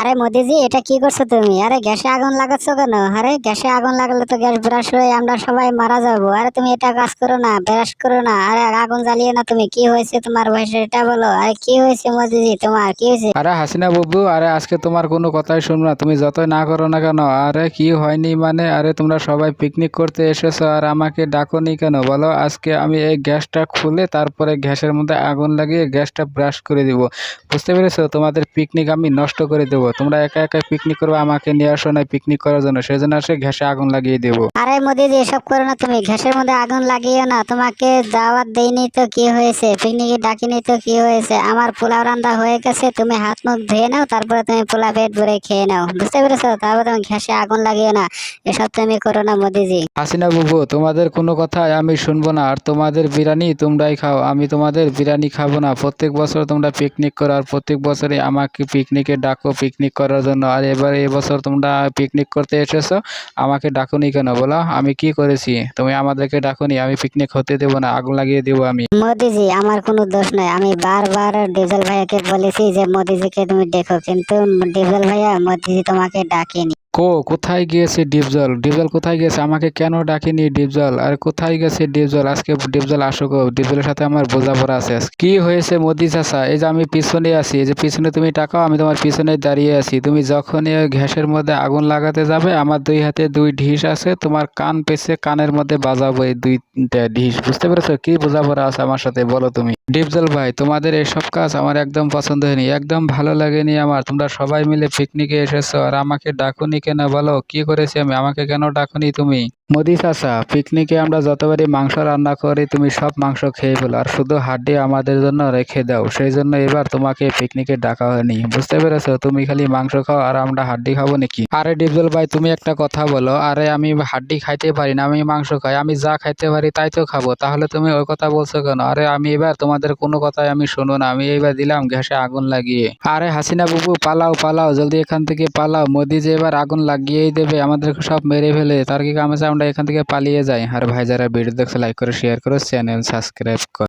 আরে মোদিজি, এটা কি করছ তুমি? আরে গ্যাসে আগুন লাগাচ্ছ কেন? আরে গ্যাসে আগুন লাগালে তো গ্যাস ব্রাশ হয়ে আমরা সবাই মারা যাব। আরে তুমি এটা কাজ করো না, ব্রাশ করো না। আরে আগুন জ্বালিয়ে না তুমি, কি হয়েছে তোমার বয়সে এটা বলো। আরে কি হয়েছে মোদিজি তোমার? কি হয়েছে? আরে হাসিনা বাবু, আরে আজকে তোমার কোনো কথাই শুনব না। তুমি যতই না করো না কেন, আরে কি হয়নি মানে? আরে তোমরা সবাই পিকনিক করতে এসেছ আর আমাকে ডাকোনি কেন? বলো, আজকে আমি এই গ্যাসটা খুলে তারপরে গ্যাসের মধ্যে আগুন লাগিয়ে গ্যাসটা ব্রাশ করে দিব। বুঝতে পেরেছ? তোমাদের পিকনিক আমি নষ্ট করে দেবো। তোমরা একা একা পিকনিক করবে আমাকে নিয়ে আসো না পিকনিক করার জন্য। সেই জন্য আসে গ্যাসে আগুন লাগিয়ে দেবো। আরে মোদিজি এসব করো না তুমি। ঘ্যাসের মধ্যে আগুন লাগিও না। তোমাকে দাওয়াত দেইনি তো কি হয়েছে? পিকনিকে ডাকিনি তো কি হয়েছে? আমার পোলাও রান্না হয়ে গেছে তুমি হাত মুখ ধুয়ে নাও তারপরে তুমি পোলা পেট ভরে খেয়ে নাও। বুঝতে পেরেছ? তারপর তুমি ঘ্যাসে আগুন লাগিও না। এসব তুমি করো না মোদিজি হাসিনা বাবু তোমাদের কোনো কথাই আমি শুনব না। আর তোমাদের বিরিয়ানি তোমরাই খাও। আমি তোমাদের বিরিয়ানি খাব না। প্রত্যেক বছর তোমরা পিকনিক করো আর প্রত্যেক বছরই আমাকে পিকনিকে ডাকো পিকনিক করার জন্য। আর এবার এবছর তোমরা পিকনিক করতে এসেছ, আমাকে ডাকুনি কেন? বলো, আমি কি করেছি? তুমি আমাদেরকে ডাকুনি, আমি পিকনিক হতে দেবো না, আগুন লাগিয়ে দেবো আমি। মোদিজি, আমার কোনো দোষ নয় আমি বারবার ডিজেল ভাইয়াকে বলেছি যে, মোদিজিকে তুমি দেখো কিন্তু ডিজেল ভাইয়া, মোদিজি তোমাকে ডাকেনি। কো, কোথায় গিয়েছে ডিপজল? ডিপজল কোথায় গেছে আমাকে কেন ডাকেনি ডিপজল? আর কোথায় গেছে ডিপজল? আজকে ডিপজল আসুক ডিপজলের সাথে আমার বোঝাপড়া আছে। কি হয়েছে মোদি চাচা? এই যে আমি পিছনে আছি, এই যে পিছনে তুমি টাকাও আমি তোমার পিছনে দাঁড়িয়ে আছি। তুমি যখনই ওই গ্যাসের মধ্যে আগুন লাগাতে যাবে, আমার দুই হাতে দুই ঢিস আছে, তোমার কান পেছে, কানের মধ্যে বাজাবো এই দুইটা ঢিস। বুঝতে পেরেছ? কি বোঝাপড়া আছে আমার সাথে, বলো তুমি। ডিপজল ভাই, তোমাদের এইসব কাজ আমার একদম পছন্দ হয়নি, একদম ভালো লাগেনি আমার। তোমরা সবাই মিলে পিকনিকে এসেছ, আর আমাকে ডাকুনি কেন বলো কি করেছি আমি? আমাকে কেন ডাকুনি তুমি? মোদি চাচা, পিকনিকে আমরা যতবারই মাংস রান্না করি, তুমি সব মাংস খেয়ে ফেলো। আর শুধু হাড্ডি আমাদের জন্য রেখে দাও। সেই জন্য এবার তোমাকে পিকনিকে ডাকা হয়নি। বুঝতে পেরেছ? তুমি খালি মাংস খাও আর আমরা হাড্ডি খাব নাকি? আরে ডিপজল ভাই, তুমি একটা কথা বলো। আরে আমি হাড্ডি খাইতে পারি না, আমি মাংস খাই। আমি যা খাইতে পারি তাই তো খাব। তাহলে তুমি ওই কথা বলছো কেন? আরে আমি এবার তোমাদের কোনো কথাই আমি শুনব না। আমি এইবার দিলাম গ্যাসে আগুন লাগিয়ে। আরে হাসিনা বাবু, পালাও পালাও। জলদি এখান থেকে পালাও। মোদি যে এবার আগুন লাগিয়েই দেবে, আমাদেরকে সব মেরে ফেলে। তার কি কাম আমরা এখান থেকে পালিয়ে যাই। আর ভাই যারা ভিডিও দেখছে লাইক করে শেয়ার করো চ্যানেল সাবস্ক্রাইব করো।